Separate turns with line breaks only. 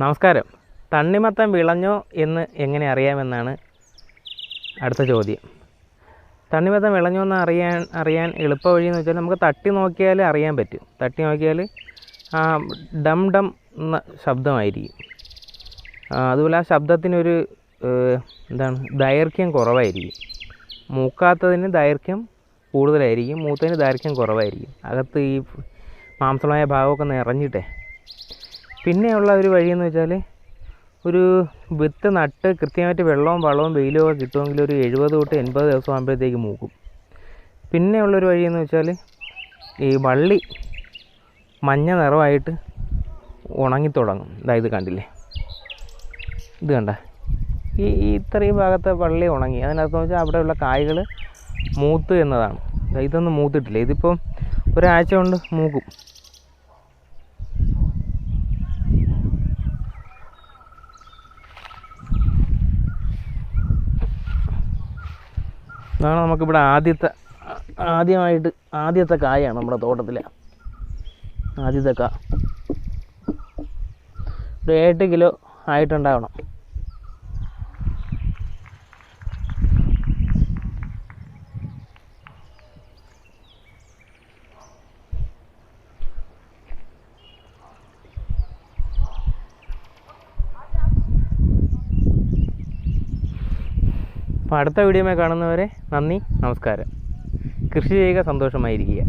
നമസ്കാരം. തണ്ണിമത്തം വിളഞ്ഞോ എന്ന് എങ്ങനെ അറിയാമെന്നാണ് അടുത്ത ചോദ്യം. തണ്ണിമത്തം വിളഞ്ഞോ എന്ന് അറിയാൻ അറിയാൻ എളുപ്പ വഴി എന്ന് വെച്ചാൽ നമുക്ക് തട്ടി നോക്കിയാൽ അറിയാൻ പറ്റും. തട്ടി നോക്കിയാൽ ആ ഡം ഡം എന്ന ശബ്ദമായിരിക്കും. അതുപോലെ ആ ശബ്ദത്തിനൊരു എന്താണ് ദൈർഘ്യം കുറവായിരിക്കും. മൂക്കാത്തതിന് ദൈർഘ്യം കൂടുതലായിരിക്കും മൂത്തതിന് ദൈർഘ്യം കുറവായിരിക്കും. അകത്ത് ഈ മാംസമായ ഭാഗമൊക്കെ നിറഞ്ഞിട്ടേ പിന്നെയുള്ള ഒരു വഴിയെന്ന് വെച്ചാൽ ഒരു വിത്ത് നട്ട് കൃത്യമായിട്ട് വെള്ളവും വളവും വെയിലും ഒക്കെ കിട്ടുമെങ്കിൽ ഒരു എഴുപത് തൊട്ട് എൺപത് ദിവസം ആകുമ്പോഴത്തേക്ക് മൂക്കും. പിന്നെയുള്ളൊരു വഴിയെന്ന് വെച്ചാൽ ഈ വള്ളി മഞ്ഞ നിറമായിട്ട് ഉണങ്ങിത്തുടങ്ങും ഇതാ ഇത് കണ്ടില്ലേ? ഇത് കണ്ട? ഈ ഇത്രയും ഭാഗത്തെ വള്ളി ഉണങ്ങി. അതിനകത്ത് വെച്ചാൽ അവിടെയുള്ള കായ്കൾ മൂത്ത് എന്നതാണ്. ഇതൊന്നും മൂത്തിട്ടില്ല. ഇതിപ്പം ഒരാഴ്ച കൊണ്ട് മൂക്കും. ഇതാണ് നമുക്കിവിടെ ആദ്യത്തെ ആദ്യമായിട്ട് ആദ്യത്തെ കായാണ് നമ്മുടെ തോട്ടത്തിലെ. ആദ്യത്തെ കാ. ഒരു എട്ട് കിലോ ആയിട്ടുണ്ടാവണം അപ്പോൾ അടുത്ത വീഡിയോമേ കാണുന്നവരെ നന്ദി നമസ്കാരം. കൃഷി ചെയ്യുക സന്തോഷമായിരിക്കുക.